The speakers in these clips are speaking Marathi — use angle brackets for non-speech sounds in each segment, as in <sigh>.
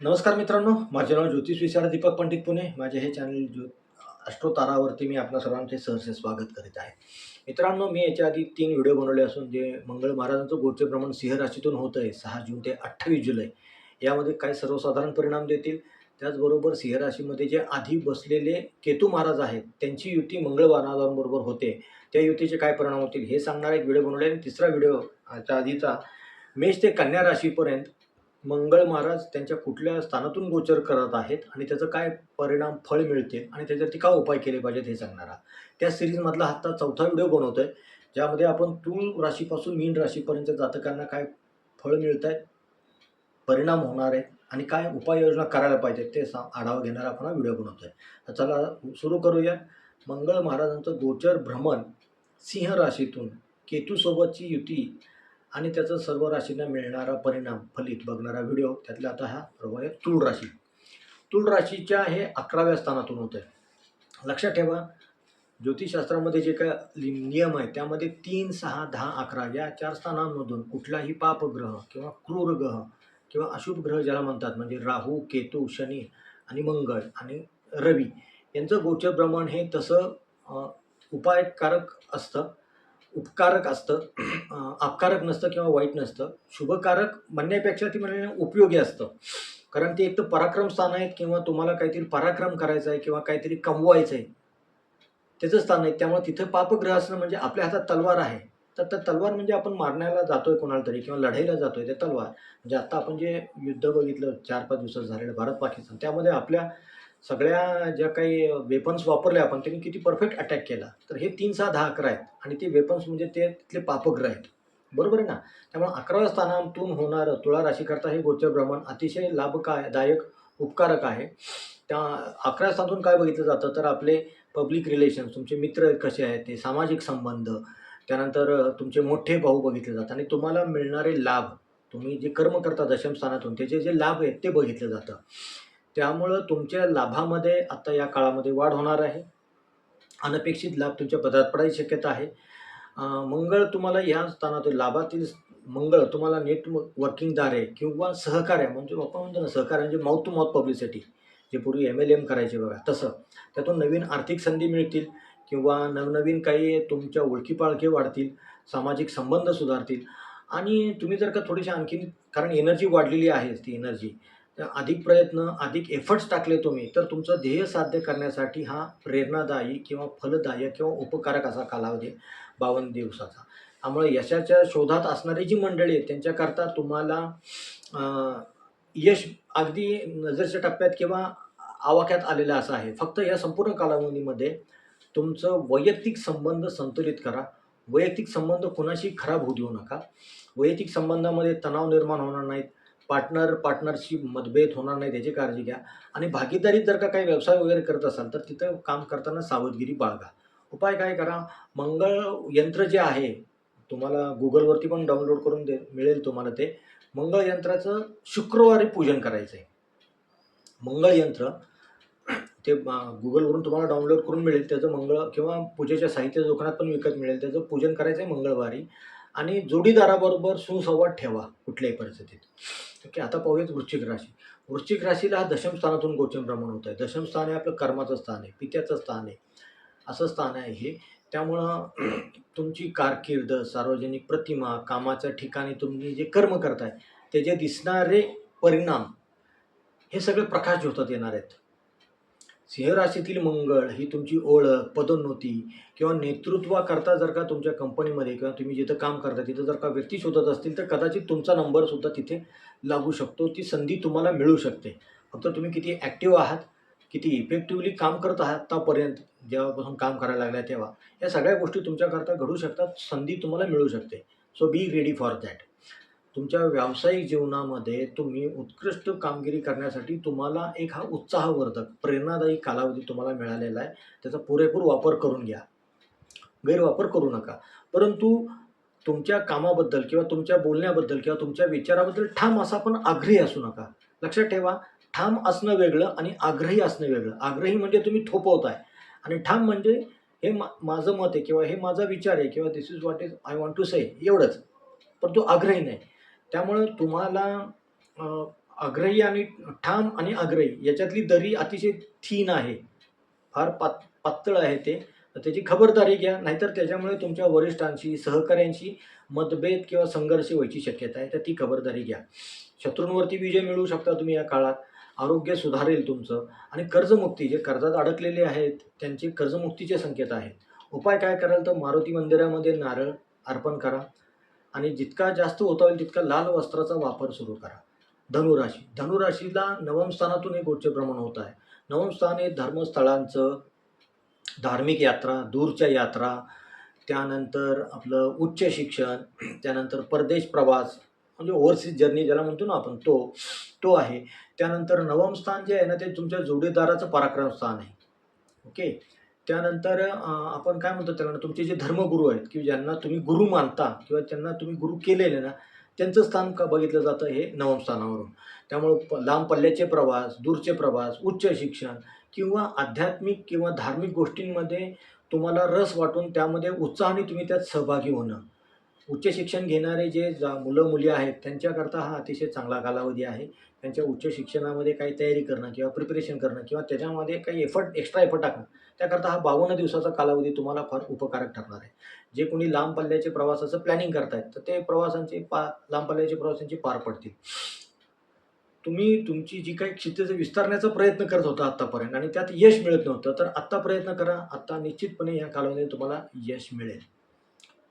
नमस्कार मित्रांनो माझे नाव ज्योतिष विचार दीपक पंडित पुणे. माझे हे चॅनल ज्यो अष्टोतारावरती मी आपल्या सर्वांचे सहर्ष स्वागत करीत आहे. मित्रांनो मी याच्या आधी तीन व्हिडिओ बनवले असून जे मंगळ महाराजांचं गोडचे प्रमाण सिंह राशीतून होतं आहे सहा जून ते अठ्ठावीस जुलै. यामध्ये काय सर्वसाधारण परिणाम देतील. त्याचबरोबर सिंह राशीमध्ये जे आधी बसलेले केतू महाराज आहेत त्यांची युती मंगळ महाराजांबरोबर होते. त्या युतीचे काय परिणाम होतील हे सांगणारा एक व्हिडिओ बनवले आणि तिसरा व्हिडिओ च्या आधीचा मेष ते कन्या राशीपर्यंत मंगळ महाराज त्यांच्या कुठल्या स्थानातून गोचर करत आहेत आणि त्याचं काय परिणाम फळ मिळते आणि त्याच्यावरती काय उपाय केले पाहिजेत हे सांगणारा. त्या सिरीजमधला आता चौथा व्हिडिओ बनवतोय ज्यामध्ये आपण तूळ राशीपासून मीन राशीपर्यंत जातकांना काय फळ मिळत आहेत परिणाम होणार आहे आणि काय उपाययोजना करायला पाहिजेत ते सा आढावा घेणारा आपण हा व्हिडिओ बनवतो तर चला सुरू करूया. मंगळ महाराजांचं गोचर भ्रमण सिंह राशीतून केतूसोबतची युती आणि त्याचा सर्व राशींना मिळणारा परिणाम फलित बघणारा व्हिडिओ त्यातला आता हा प्रभाव आहे तूळ राशी. तूळ राशीच्या हे अकराव्या स्थानातून होत आहे लक्षात ठेवा ज्योतिषशास्त्रामध्ये जे काय लि- नियम आहे त्यामध्ये तीन सहा दहा अकरा या चार स्थानांमधून कुठलाही पापग्रह किंवा क्रूर ग्रह किंवा अशुभ ग्रह ज्याला म्हणतात म्हणजे राहू केतू शनी आणि मंगळ आणि रवी यांचं गोचर भ्रमण हे तसं उपायकारक असतं. उपकारक असतं. अपकारक नसतं किंवा वाईट नसतं. शुभकारक म्हणण्यापेक्षा ती म्हणजे उपयोगी असतं. कारण ते एक तर पराक्रम स्थान आहेत किंवा तुम्हाला काहीतरी पराक्रम करायचा आहे किंवा काहीतरी कमवायचं आहे. त्याचं स्थान आहे. त्यामुळे तिथं पापग्रह असणं म्हणजे आपल्या हातात तलवार आहे. तर त्या तलवार म्हणजे आपण मारण्याला जातोय कोणाला तरी किंवा लढाईला जातोय ते तलवार. म्हणजे आता आपण जे युद्ध बघितलं चार पाच दिवसात झालेलं भारत पाकिस्तान त्यामध्ये आपल्या सगळ्या ज्या काही वेपन्स वापरले आपण त्यांनी किती परफेक्ट अटॅक केला. तर हे तीन सहा दहा अकरा आहेत. आणि ते वेपन्स म्हणजे ते तिथले पापग्रह आहेत. बरोबर आहे ना? त्यामुळे अकराव्या स्थानातून होणारं तुळा राशीकरता हे गोचर भ्रमण अतिशय लाभदायक उपकारक आहे. त्या अकरा स्थानातून काय बघितलं जातं? तर आपले पब्लिक रिलेशन्स तुमचे मित्र कसे आहेत? ते सामाजिक संबंध त्यानंतर तुमचे मोठे भाऊ बघितले जातात. आणि तुम्हाला मिळणारे लाभ तुम्ही जे कर्म करता दशम स्थानातून त्याचे जे लाभ आहेत ते बघितलं जातं. त्यामुळं तुमच्या लाभामध्ये आता या काळामध्ये वाढ होणार आहे. अनपेक्षित लाभ तुमच्या पदात पडायची शक्यता आहे. मंगळ तुम्हाला या स्थानातून लाभातील मंगळ तुम्हाला नेट वर्किंगद्वारे किंवा सहकार्य म्हणजे आपण म्हणतो ना सहकार्य म्हणजे माउथ टू माउथ पब्लिसिटी जे पूर्वी एम एल एम करायचे बघा तसं. त्यातून नवीन आर्थिक संधी मिळतील किंवा नवनवीन काही तुमच्या ओळखीपाळखी वाढतील सामाजिक संबंध सुधारतील. आणि तुम्ही जर का थोडीशी आणखीन कारण एनर्जी वाढलेली आहे ती एनर्जी अधिक प्रयत्न अधिक एफर्ट्स टाकले तुम्ही तर तुमचं ध्येय साध्य करण्यासाठी हा प्रेरणादायी किंवा फलदायक किंवा उपकारक असा कालावधी बावन्न दिवसाचा. त्यामुळे यशाच्या शोधात असणारी जी मंडळी आहेत त्यांच्याकरता तुम्हाला यश अगदी नजरच्या टप्प्यात किंवा आवाक्यात आलेलं असं आहे. फक्त या संपूर्ण कालावधीमध्ये तुमचं वैयक्तिक संबंध संतुलित करा. वैयक्तिक संबंध कुणाशी खराब होऊ देऊ नका. वैयक्तिक संबंधामध्ये तणाव निर्माण होणार नाहीत. पार्टनर पार्टनरशी मतभेद होणार नाही त्याची काळजी घ्या. आणि भागीदारीत जर का काही व्यवसाय वगैरे करत असाल तर तिथं काम करताना सावधगिरी बाळगा. उपाय काय करा? मंगळ यंत्र जे आहे तुम्हाला गुगलवरती पण डाउनलोड करून दे मिळेल तुम्हाला ते. मंगळ यंत्राचं शुक्रवारी पूजन करायचं आहे मंगळ यंत्र ते गुगलवरून तुम्हाला डाउनलोड करून मिळेल. त्याचं मंगळ किंवा पूजेच्या साहित्य दुकानात पण विकत मिळेल. त्याचं पूजन करायचं आहे मंगळवारी. आणि जोडीदाराबरोबर सुसंवाद ठेवा कुठल्याही परिस्थितीत. ओके आता पाहूयात वृश्चिक राशी. वृश्चिक राशीला हा दशम स्थानातून गोचर भ्रमण होत आहे. दशम स्थान हे आपलं कर्माचं स्थान आहे पित्याचं स्थान आहे असं स्थान आहे हे. त्यामुळं <clears throat> तुमची कारकीर्द सार्वजनिक प्रतिमा कामाच्या ठिकाणी तुम्ही जे कर्म करताय त्याचे दिसणारे परिणाम हे सगळे प्रकाश होतात येणार आहेत. सिंह राशीतील मंगळ ही तुमची ओळख पदोन्नती किंवा नेतृत्वाकरता जर का तुमच्या कंपनीमध्ये किंवा तुम्ही जिथं काम करता तिथं जर का व्यक्ती शोधत असतील तर कदाचित तुमचा नंबरसुद्धा तिथे लागू शकतो ती संधी तुम्हाला मिळू शकते. फक्त तुम्ही किती ॲक्टिव्ह आहात किती इफेक्टिव्हली काम करत आहात आतापर्यंत जेव्हापासून काम करायला लागल्या तेव्हा या सगळ्या गोष्टी तुमच्याकरता घडू शकतात संधी तुम्हाला मिळू शकते. So be ready for that तुमच्या व्यावसायिक जीवनामध्ये तुम्ही उत्कृष्ट कामगिरी करण्यासाठी तुम्हाला एक हा उत्साहवर्धक प्रेरणादायी कालावधी तुम्हाला मिळालेला आहे. त्याचा पुरेपूर वापर करून घ्या. गैरवापर करू नका. परंतु तुमच्या कामाबद्दल किंवा तुमच्या बोलण्याबद्दल किंवा तुमच्या विचाराबद्दल ठाम असा पण आग्रही असू नका. लक्षात ठेवा ठाम असणं वेगळं आणि आग्रही असणं वेगळं. आग्रही म्हणजे तुम्ही थोपवताय. आणि ठाम म्हणजे हे मा माझं मत आहे किंवा हे माझा विचार आहे किंवा this is what is I want to say एवढंच. परंतु आग्रही नाही. त्यामुळं तुम्हाला आग्रही आणि ठाम आणि आग्रही याच्यातली दरी अतिशय थीन आहे. फार पात पातळ आहे ते. त्याची खबरदारी घ्या. नाहीतर त्याच्यामुळे तुमच्या वरिष्ठांशी सहकाऱ्यांशी मतभेद किंवा संघर्ष व्हायची शक्यता आहे. तर ती खबरदारी घ्या. शत्रूंवरती विजय मिळवू शकता तुम्ही या काळात. आरोग्य सुधारेल तुमचं. आणि कर्जमुक्ती जे कर्जात अडकलेले आहेत त्यांचे कर्जमुक्तीचे संकेत आहेत. उपाय काय कराल तर मारुती मंदिरामध्ये नारळ अर्पण करा. आणि जितका जास्त होता होईल तितका लाल वस्त्राचा वापर सुरू करा. धनुराशी. धनुराशीला नवम स्थानातून एक उच्च भ्रमण होत आहे. नवम स्थान हे धर्मस्थळांचं धार्मिक यात्रा दूरच्या यात्रा त्यानंतर आपलं उच्च शिक्षण त्यानंतर परदेश प्रवास म्हणजे ओव्हरसीज जर्नी ज्याला म्हणतो ना आपण तो तो आहे. त्यानंतर नवम स्थान जे आहे ना ते तुमच्या जोडीदाराचं पराक्रम स्थान आहे. ओके? त्यानंतर आपण काय म्हणतो त्याला तुमचे जे धर्मगुरू आहेत की ज्यांना तुम्ही गुरु मानता किंवा त्यांना तुम्ही गुरु केलेले ना त्यांचं स्थान का बघितलं जातं हे नवम स्थानावरून. त्यामुळं प लांब पल्ल्याचे प्रवास दूरचे प्रवास उच्च शिक्षण किंवा आध्यात्मिक किंवा धार्मिक गोष्टींमध्ये तुम्हाला रस वाटून त्यामध्ये उत्साहाने तुम्ही त्यात सहभागी होणं. उच्च शिक्षण घेणारे जे जा मुलं मुली आहेत त्यांच्याकरता हा अतिशय चांगला कालावधी आहे. त्यांच्या उच्च शिक्षणामध्ये काही तयारी करणं किंवा प्रिपरेशन करणं किंवा त्याच्यामध्ये काही एफर्ट एक्स्ट्रा एफर्ट टाकणं त्याकरता हा बावन्न दिवसाचा कालावधी तुम्हाला फार उपकारक ठरणार आहे. जे कोणी लांब पल्ल्याचे प्रवासाचं प्लॅनिंग करतायत तर ते प्रवासांचे पा लांब पल्ल्याचे प्रवासांची पार पडतील. तुम्ही तुमची जी काही क्षितिज विस्तारण्याचा प्रयत्न करत होता आत्तापर्यंत आणि त्यात यश मिळत नव्हतं तर आत्ता प्रयत्न करा. आत्ता निश्चितपणे या कालावधीत तुम्हाला यश मिळेल.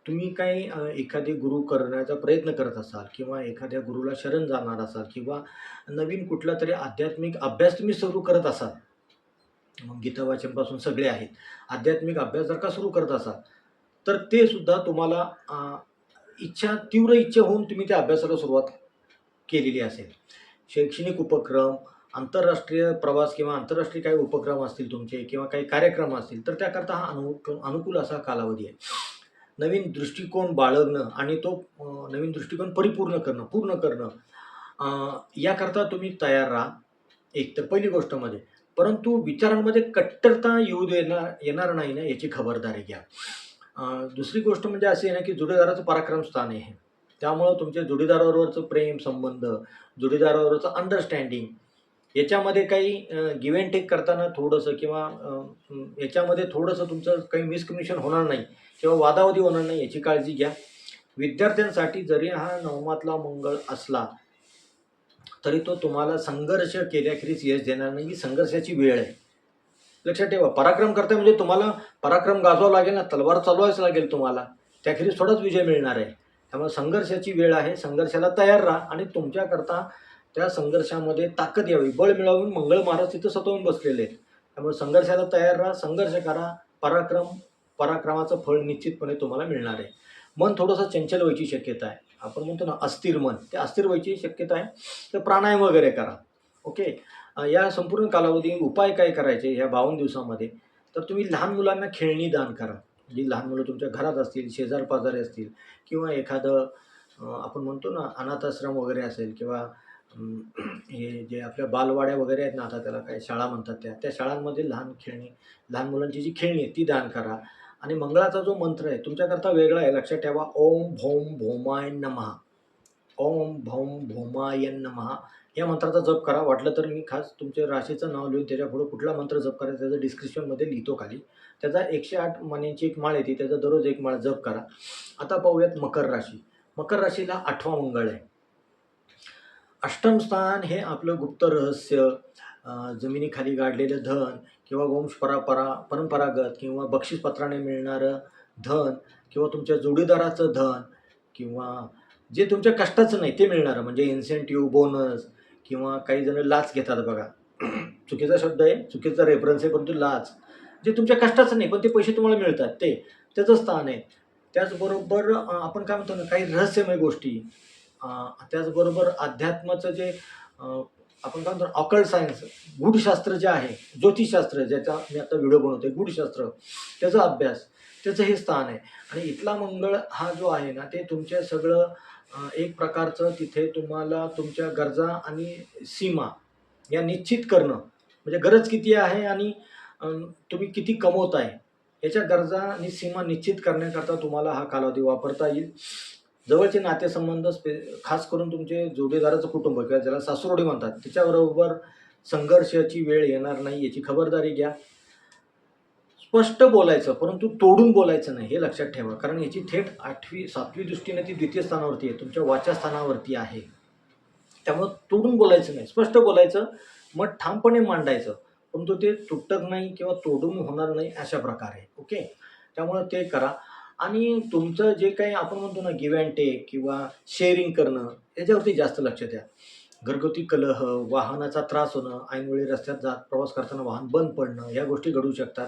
तुम्ही काही एखादे गुरु करण्याचा प्रयत्न करत असाल किंवा एखाद्या गुरुला शरण जाणार असाल किंवा नवीन कुठला तरी आध्यात्मिक अभ्यास तुम्ही सुरू करत असाल मग गीता वाचनपासून सगळे आहेत. आध्यात्मिक अभ्यास जर का सुरू करत असाल तर ते सुद्धा तुम्हाला इच्छा तीव्र इच्छा होऊन तुम्ही त्या अभ्यासाला सुरुवात केलेली असेल. शैक्षणिक उपक्रम आंतरराष्ट्रीय प्रवास किंवा आंतरराष्ट्रीय काही उपक्रम असतील तुमचे किंवा काही कार्यक्रम असतील तर त्याकरता हा अनु अनुकूल असा कालावधी आहे. नवीन दृष्टिकोन बाळगणं आणि तो नवीन दृष्टिकोन परिपूर्ण करणं पूर्ण करणं याकरता तुम्ही तयार राहा. एक तर पहिली गोष्टमध्ये परंतु विचारांमध्ये कट्टरता येऊ देणार येणार नाही ना याची खबरदारी घ्या. दुसरी गोष्ट म्हणजे अशी आहे ना की जुडेदाराचं पराक्रम स्थान आहे. त्यामुळं तुमच्या जोडीदाराबरोबरचं प्रेम संबंध जोडीदाराबरोबरचं अंडरस्टँडिंग याच्यामध्ये काही गिव्ह अँड टेक करताना थोडंसं किंवा याच्यामध्ये थोडंसं तुमचं काही मिसकम्युनिकेशन होणार नाही किंवा वादावादी होणार नाही याची काळजी घ्या. विद्यार्थ्यांसाठी जरी हा नवमातला मंगळ असला तरी तो तुम्हाला संघर्ष केल्याखेरीज यश देणार नाही. ही संघर्षाची वेळ आहे. लक्षात ठेवा पराक्रम करता म्हणजे तुम्हाला पराक्रम गाजवावा लागेल ना तलवार चालवायच लागेल तुम्हाला. त्याखेरीज थोडाच विजय मिळणार आहे. त्यामुळे संघर्षाची वेळ आहे. संघर्षाला तयार राहा आणि तुमच्याकरता त्या संघर्षामध्ये ताकद यावी. बळ मिळवून मंगळ महाराज तिथं सतवून बसलेले आहेत. त्यामुळे संघर्षाला तयार राहा संघर्ष करा. पराक्रम पराक्रमाचं फळ निश्चितपणे तुम्हाला मिळणार आहे. मन थोडंसं चंचल व्हायची शक्यता आहे. आपण म्हणतो ना अस्थिर मन. ते अस्थिर व्हायची शक्यता आहे. तर प्राणायाम वगैरे करा. ओके? या संपूर्ण कालावधी उपाय काय करायचे? ह्या बावन्न दिवसामध्ये. तर तुम्ही लहान मुलांना खेळणी दान करा. जी लहान मुलं तुमच्या घरात असतील शेजार पाजारी असतील किंवा एखादं आपण म्हणतो ना अनाथाश्रम वगैरे असेल किंवा हे जे आपल्या बालवाड्या वगैरे आहेत ना आता त्याला काही शाळा म्हणतात त्या त्या शाळांमध्ये लहान खेळणी लहान मुलांची जी खेळणी आहे ती दान करा. आणि मंगळाचा जो मंत्र आहे तुमच्याकरता वेगळा आहे लक्षात ठेवा ओम भौम भौमाय नमः. ओम भौम भौमाय महा या मंत्राचा जप करा. वाटलं तर मी खास तुमच्या राशीचं नाव लिहून त्याच्यापुढे कुठला मंत्र जप करायचा त्याचं डिस्क्रिप्शनमध्ये लिहितो खाली. त्याचा एकशे आठ मण्यांची एक माळ येते. त्याचा दररोज एक माळ जप करा. आता पाहूयात मकर राशी. मकर राशीला आठवा मंगळ आहे. अष्टम स्थान हे आपलं गुप्त रहस्य. जमिनीखाली गाडलेलं धन किंवा वंश परापरा परंपरागत किंवा बक्षीसपत्राने मिळणारं धन किंवा तुमच्या जोडीदाराचं धन किंवा जे तुमच्या कष्टाचं नाही ते मिळणारं. म्हणजे इन्सेंटिव्ह बोनस किंवा काही जण लाच घेतात बघा. <clears throat> चुकीचा शब्द आहे चुकीचा रेफरन्स आहे परंतु लाच. जे तुमच्या कष्टाचं नाही पण ते पैसे तुम्हाला मिळतात ते. त्याचं स्थान आहे. त्याचबरोबर आपण काय म्हणतो ना काही रहस्यमय गोष्टी. त्याचबरोबर अध्यात्माचं जे आपण काय म्हणतो ऑकल्ट सायन्स गूढशास्त्र जे आहे ज्योतिषशास्त्र ज्याचा मी आता व्हिडिओ बनवतोय गूढशास्त्र त्याचा अभ्यास त्याचं हे स्थान आहे. आणि इथला मंगळ हा जो आहे ना ते तुमच्या सगळं एक प्रकारचं तिथे तुम्हाला तुमच्या गरजा आणि सीमा या निश्चित करणं. म्हणजे गरज किती आहे आणि तुम्ही किती कमवत आहे याच्या गरजा आणि सीमा निश्चित करण्याकरता तुम्हाला हा कालावधी वापरता येईल. जवळचे नातेसंबंध स्पे खास करून तुमचे जोडीदाराचं कुटुंब किंवा ज्याला सासुरोडी म्हणतात त्याच्याबरोबर संघर्षाची वेळ येणार नाही याची खबरदारी घ्या. स्पष्ट बोलायचं परंतु तोडून बोलायचं नाही हे लक्षात ठेवा. कारण याची थेट आठवी सातवी दृष्टीने ती द्वितीय स्थानावरती आहे तुमच्या वाचास्थानावरती आहे. त्यामुळं तोडून बोलायचं नाही स्पष्ट बोलायचं मग ठामपणे मांडायचं. परंतु ते तुटत नाही किंवा तोडून होणार नाही अशा प्रकारे ओके? त्यामुळं ते करा. आणि तुमचं जे काही आपण म्हणतो ना गिव्ह अँड टेक किंवा शेअरिंग करणं याच्यावरती जास्त लक्ष द्या. घरगुती कलह वाहनाचा त्रास होणं ऐनवेळी रस्त्यात जात प्रवास करताना वाहन बंद पडणं या गोष्टी घडू शकतात.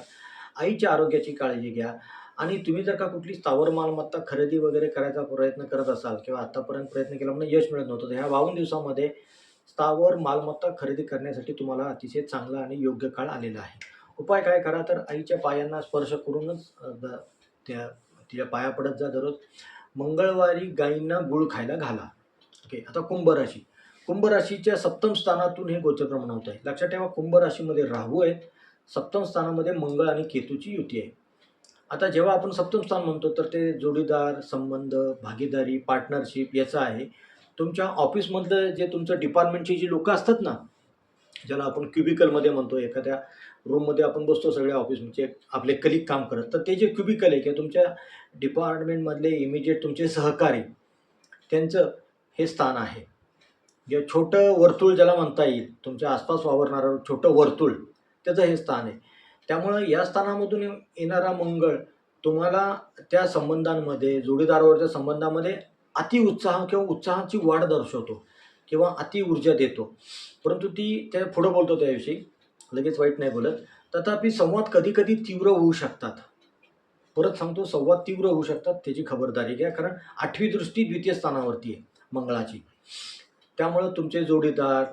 आईच्या आरोग्याची काळजी घ्या. आणि तुम्ही जर का कुठली स्थावर मालमत्ता खरेदी वगैरे करायचा प्रयत्न करत असाल किंवा आतापर्यंत प्रयत्न केला म्हणून यश मिळत नव्हतं ह्या बावन्न दिवसामध्ये स्थावर मालमत्ता खरेदी करण्यासाठी तुम्हाला अतिशय चांगला आणि योग्य काळ आलेला आहे. उपाय काय करा तर आईच्या पायांना स्पर्श करूनच द- त्या तिच्या पाया पडत जा दररोज. मंगळवारी गायींना गुळ खायला घाला. ओके आता कुंभ राशी. कुंभ राशीच्या सप्तम स्थानातून हे गोचर प्रमाण होत आहे लक्षात ठेवा कुंभ राशीमध्ये राहू आहेत. सप्तम स्थानामध्ये मंगळ आणि केतूची युती आहे. आता जेव्हा आपण सप्तम स्थान म्हणतो तर ते जोडीदार संबंध भागीदारी पार्टनरशिप याचं आहे. तुमच्या ऑफिसमधलं जे तुमचं डिपार्टमेंटची जी लोकं असतात ना ज्याला आपण क्युबिकलमध्ये म्हणतो एखाद्या रूममध्ये आपण बसतो सगळ्या ऑफिसमध्ये म्हणजे आपले कलिक काम करत तर ते जे क्युबिकल आहे किंवा तुमच्या डिपार्टमेंटमधले इमिजिएट तुमचे सहकारी त्यांचं हे स्थान आहे. जे छोटं वर्तुळ ज्याला म्हणता येईल तुमच्या आसपास वावरणारं छोटं वर्तुळ त्याचं हे स्थान आहे. त्यामुळं या स्थानामधून येणारा मंगळ तुम्हाला त्या संबंधांमध्ये जोडीदारावरच्या संबंधामध्ये अति उत्साह किंवा उत्साहाची वाढ दर्शवतो किंवा अति ऊर्जा देतो. परंतु ती त्या पुढं बोलतो त्याविषयी. लगेच वाईट नाही बोलत. तथापि संवाद कधीकधी तीव्र होऊ शकतात. परत सांगतो संवाद तीव्र होऊ शकतात त्याची खबरदारी घ्या. कारण आठवी दृष्टी द्वितीय स्थानावरती आहे मंगळाची. त्यामुळं तुमचे जोडीदार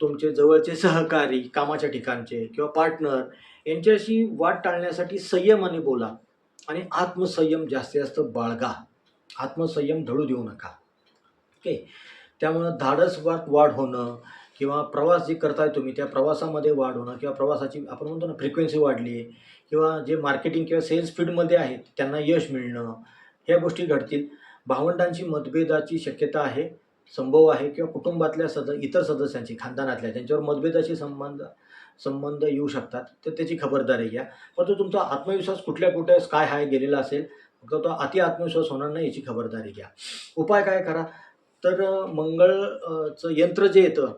तुमचे जवळचे सहकारी कामाच्या ठिकाणचे किंवा पार्टनर यांच्याशी वाट टाळण्यासाठी संयमाने बोला आणि आत्मसंयम जास्तीत जास्त बाळगा. आत्मसंयम धळू देऊ नका. ओके? त्यामुळं धाडस वाढ होणं किंवा प्रवास जे करताय तुम्ही त्या प्रवासामध्ये वाढ होणं किंवा प्रवासाची आपण म्हणतो ना फ्रिक्वेन्सी वाढली किंवा जे मार्केटिंग किंवा सेल्स फील्डमध्ये आहेत त्यांना यश मिळणं ह्या गोष्टी घडतील. भावंडांची मतभेदाची शक्यता आहे. संभव आहे किंवा कुटुंबातल्या सद इतर सदस्यांची खानदानातल्या ज्यांच्यावर मतभेदाशी संबंध संबंध येऊ शकतात तर त्याची खबरदारी घ्या. परंतु तुमचा आत्मविश्वास कुठल्या कुठे काय हाय गेलेला असेल फक्त तो अति आत्मविश्वास होणार नाही याची खबरदारी घ्या. उपाय काय करा? तर मंगळचं मंगळ चं यंत्र जे येतं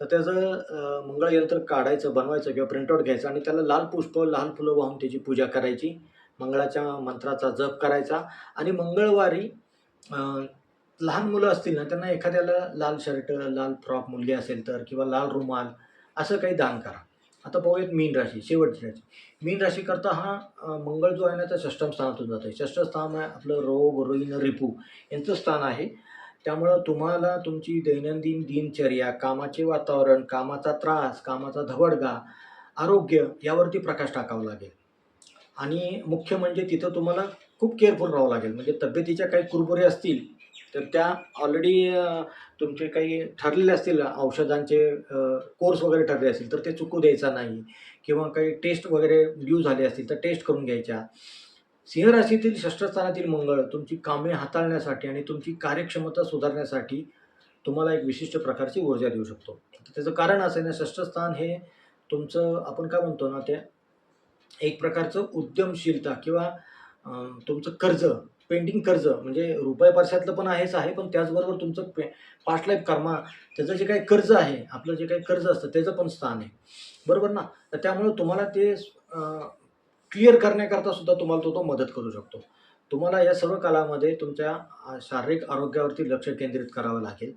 तर त्याचं मंगळ यंत्र काढायचं बनवायचं किंवा प्रिंटआउट घ्यायचं आणि त्याला लाल पुष्प लाल फुलं वाहून त्याची पूजा करायची. मंगळाच्या मंत्राचा जप करायचा आणि मंगळवारी लहान मुलं असतील ना त्यांना एखाद्याला लाल शर्ट लाल फ्रॉक मुलगी असेल तर किंवा लाल रुमाल असं काही दान करा. आता पाहूयात मीन राशी शेवटची राशी. मीन राशीकरता हा मंगळ जो आहे ना त्या षष्टम स्थानातून जातो आहे षष्ठ स्थान आहे आपलं रोग रोईन रिपू यांचं स्थान आहे. त्यामुळं तुम्हाला तुमची दैनंदिन दिनचर्या कामाचे वातावरण कामाचा त्रास कामाचा धवडगा आरोग्य यावरती प्रकाश टाकावा लागेल. आणि मुख्य म्हणजे तिथं तुम्हाला खूप केअरफुल राहावं लागेल. म्हणजे तब्येतीच्या काही कुरबुरे असतील तर त्या ऑलरेडी तुमचे काही ठरलेले असतील औषधांचे कोर्स वगैरे ठरले असतील तर ते चुकू द्यायचा नाही. किंवा काही टेस्ट वगैरे ड्यू झाले असतील तर टेस्ट करून घ्यायच्या. सिंह राशीतील मंगळ तुमची कामे हाताळण्यासाठी आणि तुमची कार्यक्षमता सुधारण्यासाठी तुम्हाला एक विशिष्ट प्रकारची ऊर्जा देऊ शकतो. तर त्याचं कारण असं आहे ना षष्ठस्थान हे तुमचं आपण काय म्हणतो ना ते एक प्रकारचं उद्यमशीलता किंवा तुमचं कर्ज पेंटिंग कर्ज म्हणजे रुपये पैशातलं पण आहेच आहे पण त्याचबरोबर तुमचं पे पास्ट लाईफ कर्मा त्याचं जे काही कर्ज आहे आपलं जे काही कर्ज असतं त्याचं पण स्थान आहे. बरोबर ना? तर त्यामुळे तुम्हाला ते क्लिअर करण्याकरता सुद्धा तुम्हाला तो तो मदत करू शकतो. तुम्हाला या सर्व कालामध्ये तुमच्या शारीरिक आरोग्यावरती लक्ष केंद्रित करावं लागेल.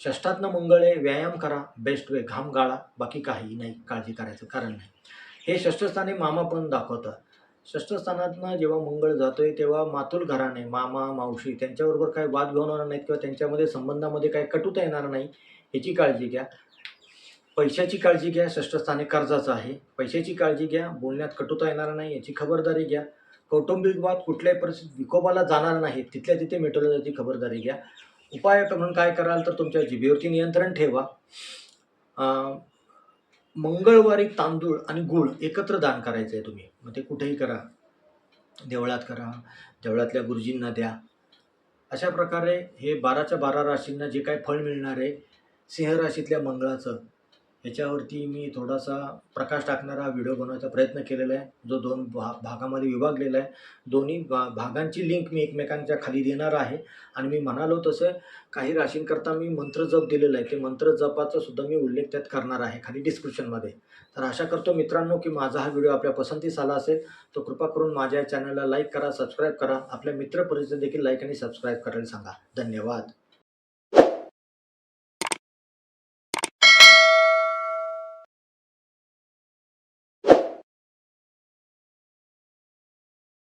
षष्ठातनं मंगळे व्यायाम करा बेस्ट वे घाम गाळा बाकी काही नाही काळजी करायचं कारण नाही. हे षष्ठस्थानी मामा पण दाखवतं षष्ठस्थानातनं जेव्हा मंगळ जातोय तेव्हा मातुल घराणे मामा मावशी त्यांच्याबरोबर काही वाद घेऊन होणार नाहीत किंवा त्यांच्यामध्ये संबंधामध्ये काही कटुता येणार नाही याची काळजी घ्या. पैशाची काळजी घ्या षष्ठस्थाने कर्जाचं आहे. पैशाची काळजी घ्या बोलण्यात कटुता येणार नाही याची खबरदारी घ्या. कौटुंबिक वाद कुठल्याही परिस्थितीत विकोबाला जाणार नाही तिथल्या तिथे मिटवल्या जायची खबरदारी घ्या. उपाय म्हणून काय कराल तर तुमच्या जिभेवरती नियंत्रण ठेवा. मंगळवारी तांदूळ आणि गूळ एकत्र दान करायचं आहे तुम्ही. मग ते कुठेही करा. देवळात करा देवळातल्या गुरुजींना द्या. अशा प्रकारे हे बाराच्या बारा राशींना जे काय फळ मिळणार आहे सिंह राशीतल्या मंगळाचं याच्यावरती मी थोडासा प्रकाश टाकणारा व्हिडिओ बनवायचा प्रयत्न केलेला आहे. जो दोन भा भागामध्ये विभागलेला आहे. दोन्ही भा भागांची लिंक मी एकमेकांच्या खाली देणार आहे. आणि मी म्हणालो तसं काही राशींकरता मी मंत्र जप दिलेलं आहे. ते मंत्र जपाचा सुद्धा मी उल्लेख त्यात करणार आहे खाली डिस्क्रिप्शनमध्ये तर आशा करतो मित्रांनो की माझा हा व्हिडिओ आपल्या पसंतीस आला असेल तर कृपा करून माझ्या चॅनलला लाईक करा सबस्क्राईब करा. आपल्या मित्रपरिचय देखील लाईक आणि सबस्क्राईब करायला सांगा. धन्यवाद.